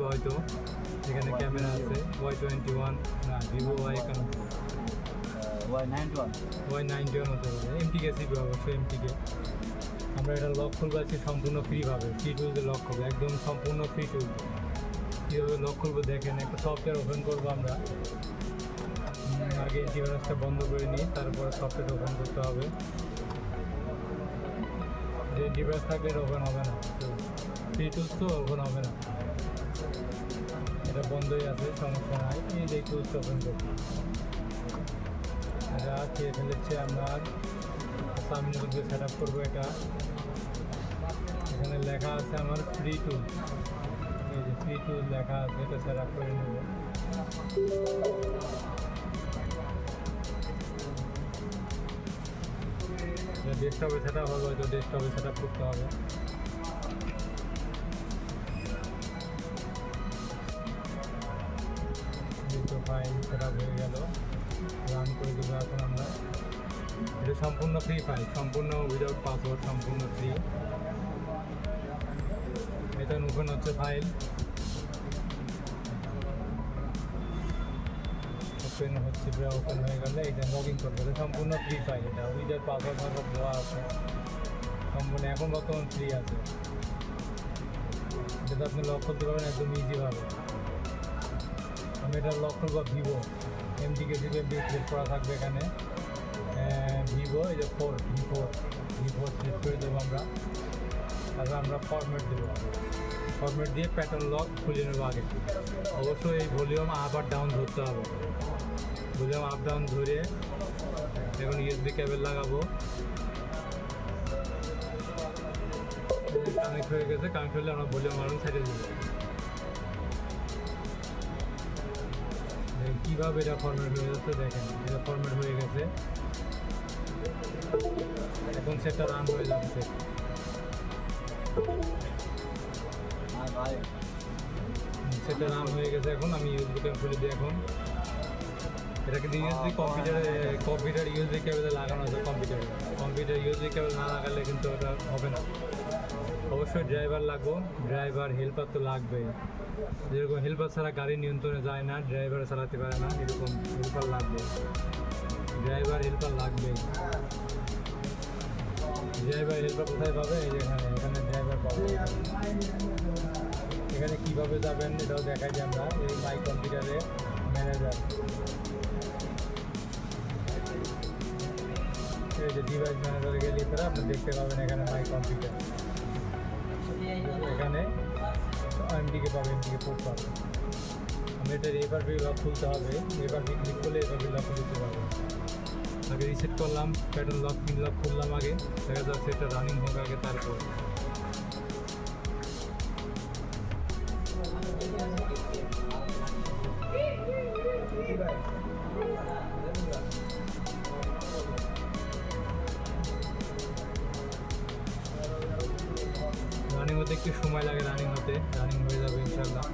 হবে হয়তো। এখানে ক্যামেরা আছে। ওয়াই টোয়েন্টি ওয়ান না ভিভো ওয়াই এখানে Y nine one Y ninety one হতে পারে এমটিকে সিবি অবশ্যই এমটিকে আমরা এটা লক খুলবো আজকে সম্পূর্ণ ফ্রিভাবে ফ্রি টুলতে লক করব। একদম সম্পূর্ণ ফ্রি টুল কীভাবে লক করব দেখেন একটা সফটওয়্যার ওপেন করব আমরা। আগে অ্যান্টিভাইরাসটা বন্ধ করে নিই তারপরে সফটওয়্যার ওপেন করতে হবে। যে ডিভাইস থাকলে ওপেন হবে না। ফ্রি টুলস তো ওপেন হবে না। এটা বন্ধই আছে, সমস্যা নাই। যে টুলসটা ওপেন করব এটা খেয়ে ফেলেছে আমরা সামনে মধ্যে সেট আপ করব এটা। এখানে লেখা আছে আমার ফ্রি টুল এই যে ফ্রি টুল লেখা আছে, এটা সেট আপ করে নেব। ডেস্কটপে সেট আপ হবে, হয়তো ডেস্কটপে সেট আপ করতে হবে। করে দেবো এখন আমরা। এটা সম্পূর্ণ ফ্রি ফাইল সম্পূর্ণ উইদাউট পাসওয়ার্ড সম্পূর্ণ ফ্রি এটা ওপেন হচ্ছে ফাইল ওপেন হচ্ছে প্রায় ওপেন হয়ে গেলে এটা লগ ইন করবে। এটা সম্পূর্ণ ফ্রি ফাইল এটা উইদাউট পাসওয়ার্ড সব দেওয়া আছে। সম্পূর্ণ এখন বর্তমান ফ্রি আছে। যেটা আপনি লক করতে পারবেন, একদম ইজিভাবে এটা লক করব Vivo. MDK GB MD select করা থাকবে এখানে। ভিভো, এই যে four V four V four করে দেবো আমরা। তারপর আমরা ফরম্যাট দেবো। ফরম্যাট দিয়ে প্যাটার্ন লক খুলে নেব আগে। অবশ্যই এই ভলিউম আপ আর ডাউন ধরতে হবে। ভলিউম আপ ডাউন ধরে এখন ইউএসবি কেবল লাগাবো। কানেক্ট হয়ে গেছে কানেক্ট হলে আমরা ভলিউম আরও ছেড়ে দেবো। কীভাবে এটা ফরম্যাট হয়ে যাচ্ছে, দেখেন, এটা ফরম্যাট হয়ে গেছে। এখন সেটা রান হয়ে যাচ্ছে। সেটা রান হয়ে গেছে এখন, আমি ইউজ কেবল খুলে দিই এখন। দিয়ে ইউএসবি কম্পিউটারে কম্পিউটার ইউএসবি কেবলে লাগানো আছে কম্পিউটারে কম্পিউটার ইউএসবি কেবল না লাগালে কিন্তু ওটা হবে না। অবশ্যই ড্রাইভার লাগবো। ড্রাইভার হেল্পার তো লাগবেই। যেরকম হেল্পার ছাড়া গাড়ি নিয়ন্ত্রণে যায় না ড্রাইভার চালাতে পারে না এরকম হেল্পার লাগবে। ড্রাইভার হেল্পার লাগবেই। ড্রাইভার হেল্পার কোথায় পাবে? এখানে এখানে ড্রাইভার পাবে। এখানে কীভাবে যাবেন এটাও দেখাই যে আমরা। এই মাই কম্পিউটারে ম্যানেজার যে ডিভাইস ম্যানেজারে গেলে পরে আপনি দেখতে পাবেন এখানে মাই কম্পিউটার এখানে এমডিকে পাবে এমডিকে পোর্ট পাবেন। আমি এটা এবার বিভাগ খুলতে হবে, এবার ক্লিক করলে এবার বিভাগ খুলতে পারবে আগে রিসেট করলাম প্যাটার্ন লক পিন লক খুললাম আগে, দেখা যাচ্ছে এটা রানিং হবে আগে তারপর। একটু সময় লাগে রানিং হতে রানিং হয়ে যাবে ইনশাল্লাহ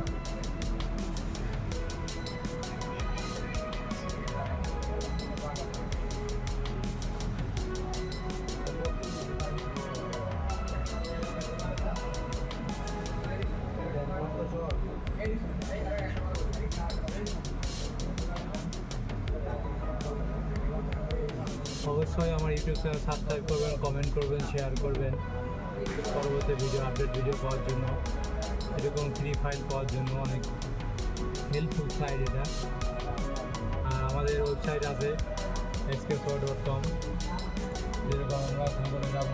অবশ্যই আমার ইউটিউব চ্যানেল সাবস্ক্রাইব করবেন কমেন্ট করবেন শেয়ার করবেন। পরবর্তী ভিডিও আপডেট ভিডিও পাওয়ার জন্য, এরকম ফ্রি ফাইল পাওয়ার জন্য অনেক হেল্পফুল সাইট এটা। আর আমাদের ওয়েবসাইট আছে এসকে ডট কম যেরকম আমরা করে যাব।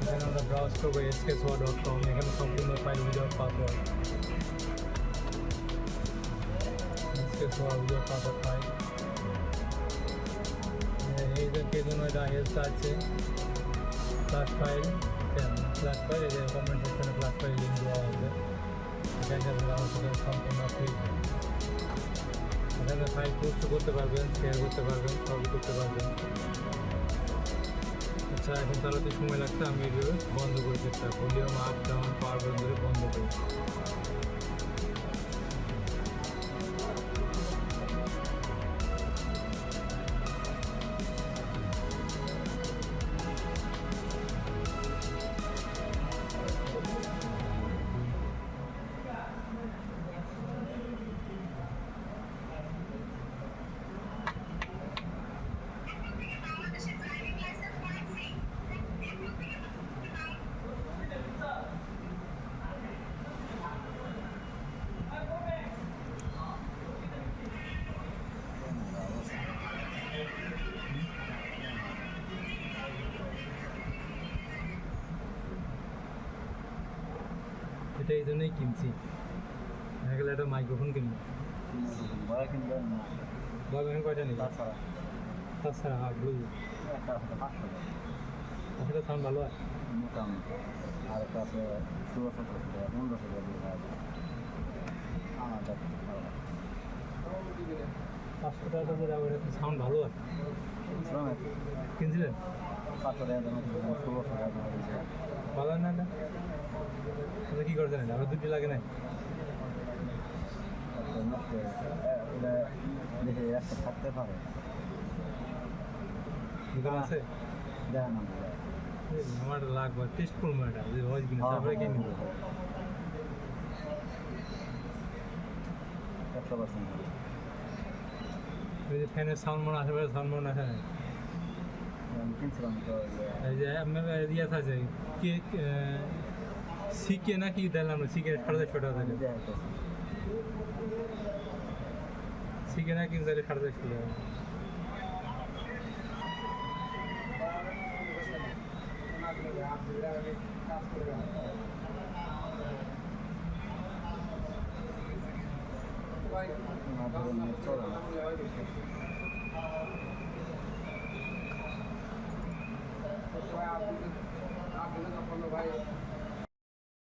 এখানে আমরা ব্রাউজ করব এসকে ডট কম এখানে সম্পূর্ণ file video password SK video password file এই যে কে জন্য এটা হেল্প আছে ফ্ল্যাশ ফাইল ফ্ল্যাশ ফাইল যে কমেন্ট সেকশনে ফ্ল্যাশ ফাইল লিঙ্ক দেওয়া আছে এখানে আমার সাথে সম্পূর্ণ ফ্রি এখানে ফাইল পোস্ট করতে পারবেন শেয়ার করতে পারবেন সবই করতে পারবেন আচ্ছা এখন চালাতে সময় লাগছে আমি এগুলো বন্ধ করে চেষ্টা ভলিউম আপ বন্ধ করি এটা এই জন্যই কিনছি। দেখা গেলে একটা মাইক্রোফোন কিনবো। বাবা এখন কয়টা নিবা? তাছাড়া। হ্যাঁ আছে টাকা আসলে সাউন্ড ভালো হয়? মোটামুটি। আর একটা আছে টাকা পনেরোশো টাকা দিয়ে। পাওয়া যায় আমার পাঁচশো টাকা করে আবার সাউন্ড ভালো শ্রমিক কিনছিলেন? পাঁচশো টাকা ষোলোশো টাকা ভালো হয় না এটা? কী করছেন এটা? আমার দুটি লাগে একটা থাকতে পারে দোকান আছে? না আমার লাগবে টেস্ট করব এটা যে হয় কিনা, তারপরে কিনবো একশো পার্সেন্ট ফ্যানের সাউন্ড মনে আসে সাউন্ড মনে আসে না আমি কিনছিলাম তো এই যে আপনার ইয়ে আছে কে সিকে নাকি দিলাম সিকে সাড়ে চারশো টাকা থাকে দেয় হইতেছে সিকে নাকি দিলে সাড়ে চারশো টাকা না ধরে নিয়ে চলে না ভাই